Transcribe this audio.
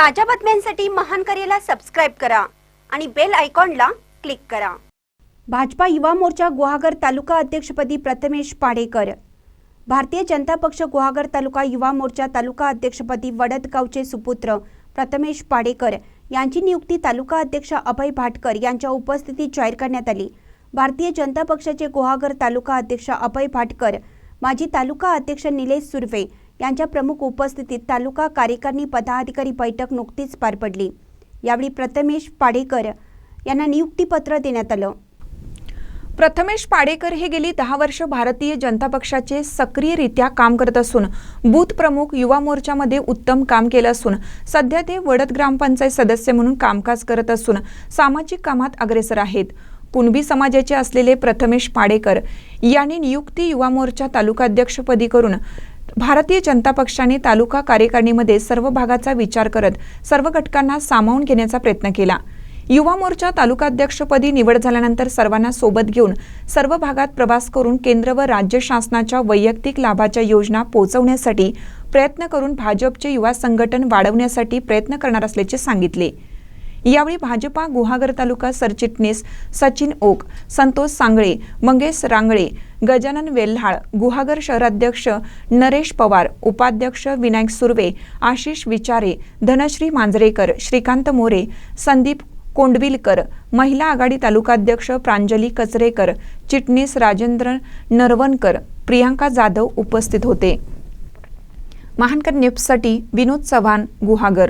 ताज्या बातम्यांसाठी महान करेला सबस्क्राईब करा आणि बेल आयकॉनला क्लिक करा. भाजपा युवा मोर्चा गुहागर तालुका अध्यक्षपदी प्रथमेश पाडेकर. भारतीय जनता पक्ष गुहागर तालुका युवा मोर्चा तालुका अध्यक्षपदी वडदगावचे सुपुत्र प्रथमेश पाडेकर यांची नियुक्ती तालुका अध्यक्ष अभय भाटकर यांच्या उपस्थितीत जाहीर करण्यात आली. भारतीय जनता पक्षाचे गुहागर तालुका अध्यक्ष अभय भाटकर माजी तालुका अध्यक्ष निलेश सुर्वे यांच्या प्रमुख उपस्थितीत तालुका कार्यकारिणी पदाधिकारी बैठक नुकतीच पार पडली. यावेळी प्रथमेश पाडेकर यांना नियुक्तीपत्र देण्यात आलं. प्रथमेश पाडेकर हे गेली दहा वर्ष भारतीय जनता पक्षाचे सक्रियरित्या काम करत असून बूथ प्रमुख युवा मोर्चामध्ये उत्तम काम केलं असून सध्या ते वडद ग्रामपंचायत सदस्य म्हणून कामकाज करत असून सामाजिक कामात अग्रेसर आहेत. कुणबी समाजाचे असलेले प्रथमेश पाडेकर यांनी नियुक्ती युवा मोर्चा तालुकाध्यक्षपदी करून भारतीय जनता पक्षाने तालुका कार्यकारिणीमध्ये सर्व भागाचा विचार करत सर्व घटकांना सामावून घेण्याचा प्रयत्न केला. युवा मोर्चा तालुकाध्यक्षपदी निवड झाल्यानंतर सर्वांना सोबत घेऊन सर्व भागात प्रवास करून केंद्र व राज्य शासनाच्या वैयक्तिक लाभाच्या योजना पोहोचवण्यासाठी प्रयत्न करून भाजपचे युवा संघटन वाढवण्यासाठी प्रयत्न करणार असल्याचे सांगितले. यावेळी भाजपा गुहागर तालुका सरचिटणीस सचिन ओक संतोष सांगळे मंगेश रांगळे गजानन वेल्हाळ गुहागर शहराध्यक्ष नरेश पवार उपाध्यक्ष विनायक सुर्वे आशिष विचारे धनश्री मांजरेकर श्रीकांत मोरे संदीप कोंडविलकर महिला आघाडी तालुकाध्यक्ष प्रांजली कचरेकर चिटणीस राजेंद्र नरवणकर प्रियांका जाधव उपस्थित होते. महानकर न्यूजसाठी विनोद चव्हाण गुहागर.